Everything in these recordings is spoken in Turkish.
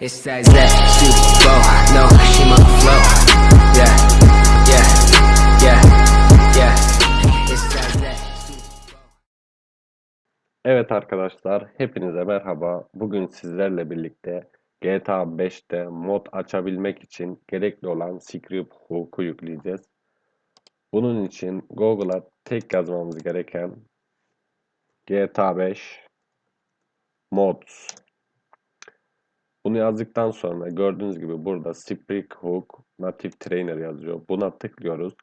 It's that Zep Super Bowl. No, she my flow. Yeah, yeah, yeah, yeah. Evet arkadaşlar, hepinize merhaba. Bugün sizlerle birlikte GTA 5'te mod açabilmek için gerekli olan script hook'u yükleyeceğiz. Bunun için Google'a tek yazmamız gereken GTA 5 mods. Bunu yazdıktan sonra gördüğünüz gibi burada Spring Hook Native Trainer yazıyor. Buna tıklıyoruz.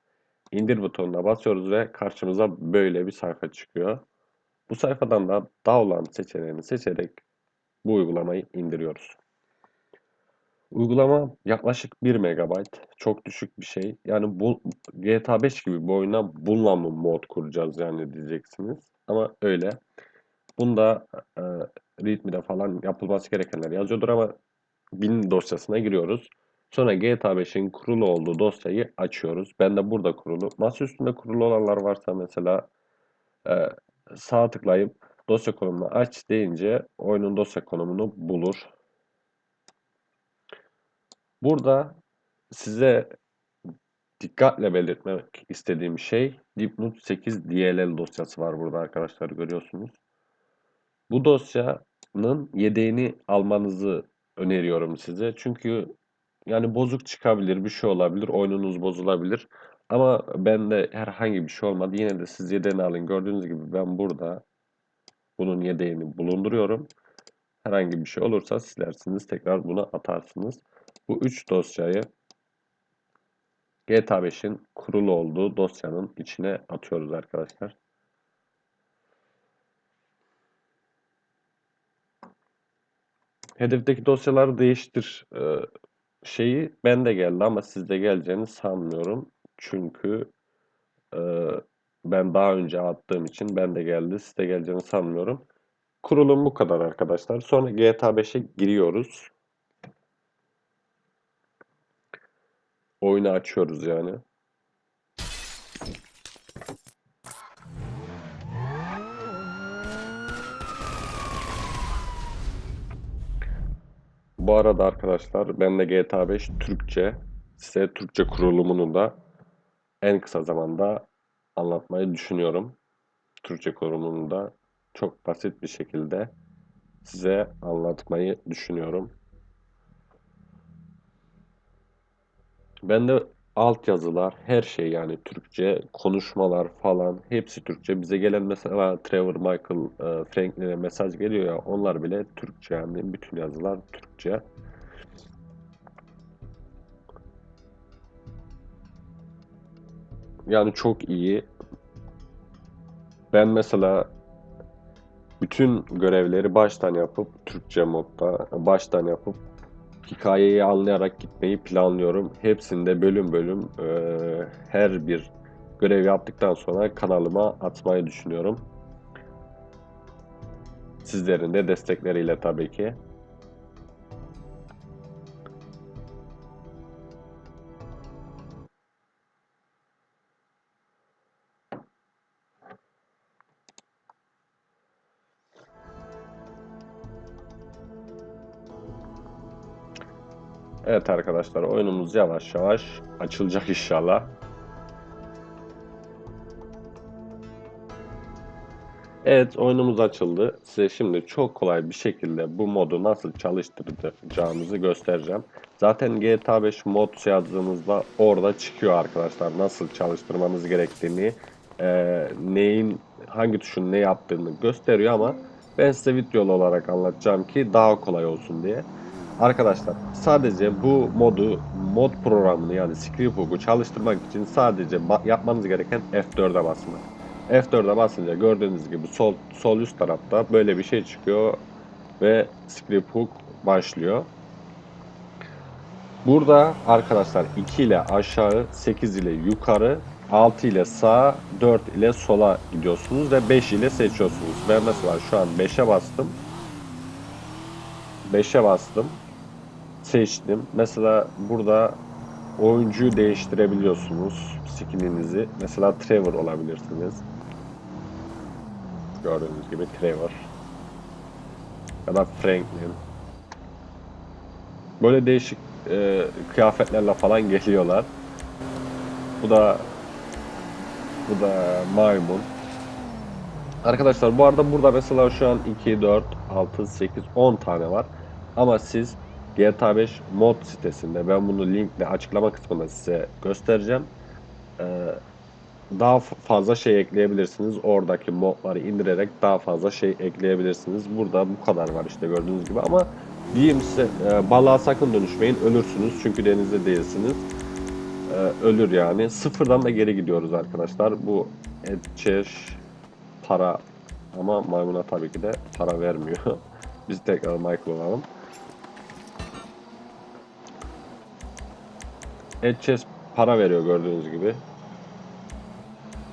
İndir butonuna basıyoruz ve karşımıza böyle bir sayfa çıkıyor. Bu sayfadan da download seçeneğini seçerek bu uygulamayı indiriyoruz. Uygulama yaklaşık 1 MB. Çok düşük bir şey. Yani bu GTA 5 gibi bir oyuna bununla mı mod kuracağız yani diyeceksiniz. Ama öyle. Bunda e, README'de falan yapılması gerekenler yazıyordur ama bin dosyasına giriyoruz. Sonra GTA 5'in kurulu olduğu dosyayı açıyoruz. Ben de burada kurulu. Masa üstünde kurulu olanlar varsa mesela e, sağ tıklayıp dosya konumunu aç deyince oyunun dosya konumunu bulur. Burada size dikkatle belirtmek istediğim şey Dipnot 8 DLL dosyası var burada arkadaşlar görüyorsunuz. Bu dosyanın yedeğini almanızı öneriyorum size. Çünkü yani bozuk çıkabilir, bir şey olabilir, oyununuz bozulabilir. Ama bende herhangi bir şey olmadı. Yine de siz yedeğini alın. Gördüğünüz gibi ben burada bunun yedeğini bulunduruyorum. Herhangi bir şey olursa silersiniz. Tekrar buna atarsınız. Bu 3 dosyayı GTA 5'in kurulu olduğu dosyanın içine atıyoruz arkadaşlar. Hedefteki dosyaları değiştir e, şeyi bende geldi ama sizde geleceğini sanmıyorum. Çünkü e, ben daha önce attığım için bende geldi. Sizde geleceğini sanmıyorum. Kurulum bu kadar arkadaşlar. Sonra GTA 5'e giriyoruz. Oyunu açıyoruz yani. Bu arada arkadaşlar ben de GTA 5 Türkçe size Türkçe kurulumunu da en kısa zamanda anlatmayı düşünüyorum. Türkçe kurulumunu da çok basit bir şekilde size anlatmayı düşünüyorum. Bende altyazılar, her şey yani Türkçe, konuşmalar falan hepsi Türkçe. Bize gelen mesela Trevor Michael e, Franklin'e mesaj geliyor ya onlar bile Türkçe yani bütün yazılar Türkçe. Yani çok iyi. Ben mesela bütün görevleri baştan yapıp Türkçe modda baştan yapıp hikayeyi anlayarak gitmeyi planlıyorum. Hepsinde bölüm bölüm e, her bir görev yaptıktan sonra kanalıma atmayı düşünüyorum. Sizlerin de destekleriyle tabii ki. Evet arkadaşlar oyunumuz yavaş yavaş açılacak inşallah. Evet oyunumuz açıldı. Size şimdi çok kolay bir şekilde bu modu nasıl çalıştıracağımızı göstereceğim. Zaten GTA 5 mod yazdığınızda orada çıkıyor arkadaşlar nasıl çalıştırmanız gerektiğini, e, neyin hangi tuşun ne yaptığını gösteriyor ama ben size videolu olarak anlatacağım ki daha kolay olsun diye. Arkadaşlar sadece bu modu mod programını yani scriptbook'u çalıştırmak için sadece yapmanız gereken F4'e basmak. F4'e basınca gördüğünüz gibi sol sol üst tarafta böyle bir şey çıkıyor ve scriptbook başlıyor. Burada arkadaşlar 2 ile aşağı, 8 ile yukarı, 6 ile sağa, 4 ile sola gidiyorsunuz ve 5 ile seçiyorsunuz. Ben mesela şu an 5'e bastım. 5'e bastım seçtim. Mesela burada oyuncuyu değiştirebiliyorsunuz skininizi. Mesela Trevor olabilirsiniz. Gördüğünüz gibi Trevor. Ya da Franklin. Böyle değişik e, kıyafetlerle falan geliyorlar. Bu da bu da maymun. Arkadaşlar bu arada burada mesela şu an 2, 4, 6, 8, 10 tane var. Ama siz GTA 5 mod sitesinde ben bunu linkle açıklama kısmında size göstereceğim. Ee, daha fazla şey ekleyebilirsiniz. Oradaki modları indirerek daha fazla şey ekleyebilirsiniz. Burada bu kadar var işte gördüğünüz gibi ama diyeyim size e, balığa sakın dönüşmeyin ölürsünüz çünkü denizde değilsiniz. E, ölür yani. Sıfırdan da geri gidiyoruz arkadaşlar. Bu etçeş para ama maymuna tabii ki de para vermiyor. Biz tekrar Michael alalım. Etçes para veriyor gördüğünüz gibi.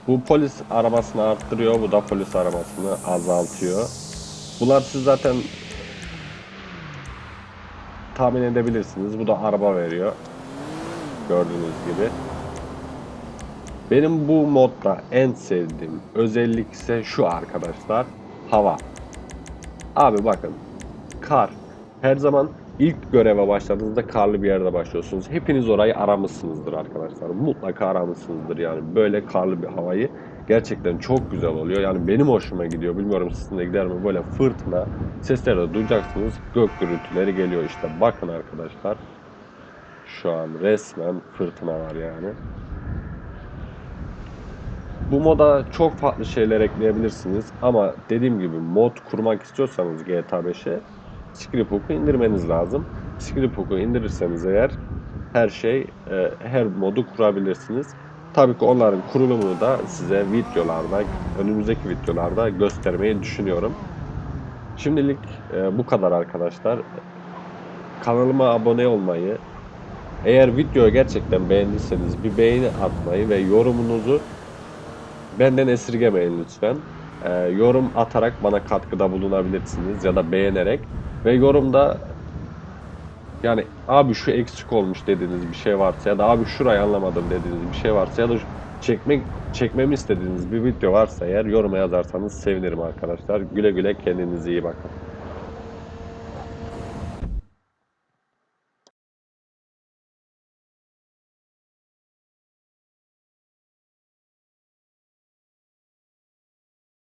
Bu polis arabasını arttırıyor, bu da polis arabasını azaltıyor. Bunlar siz zaten tahmin edebilirsiniz. Bu da araba veriyor. Gördüğünüz gibi. Benim bu modda en sevdiğim özellik ise şu arkadaşlar. Hava. Abi bakın. Kar. Her zaman ilk göreve başladığınızda karlı bir yerde başlıyorsunuz. Hepiniz orayı aramışsınızdır arkadaşlar. Mutlaka aramışsınızdır yani. Böyle karlı bir havayı gerçekten çok güzel oluyor. Yani benim hoşuma gidiyor. Bilmiyorum sizin de gider mi? Böyle fırtına sesleri de duyacaksınız. Gök gürültüleri geliyor işte. Bakın arkadaşlar. Şu an resmen fırtına var yani. Bu moda çok farklı şeyler ekleyebilirsiniz ama dediğim gibi mod kurmak istiyorsanız GTA 5'e Scriptbook'u indirmeniz lazım. Scriptbook'u indirirseniz eğer her şey, e, her modu kurabilirsiniz. Tabii ki onların kurulumunu da size videolarda, önümüzdeki videolarda göstermeyi düşünüyorum. Şimdilik e, bu kadar arkadaşlar. Kanalıma abone olmayı, eğer videoyu gerçekten beğendiyseniz bir beğeni atmayı ve yorumunuzu Benden esirgemeyin lütfen. Ee, yorum atarak bana katkıda bulunabilirsiniz ya da beğenerek. Ve yorumda yani abi şu eksik olmuş dediğiniz bir şey varsa ya da abi şurayı anlamadım dediğiniz bir şey varsa ya da çekmek çekmemi istediğiniz bir video varsa eğer yoruma yazarsanız sevinirim arkadaşlar. Güle güle kendinize iyi bakın.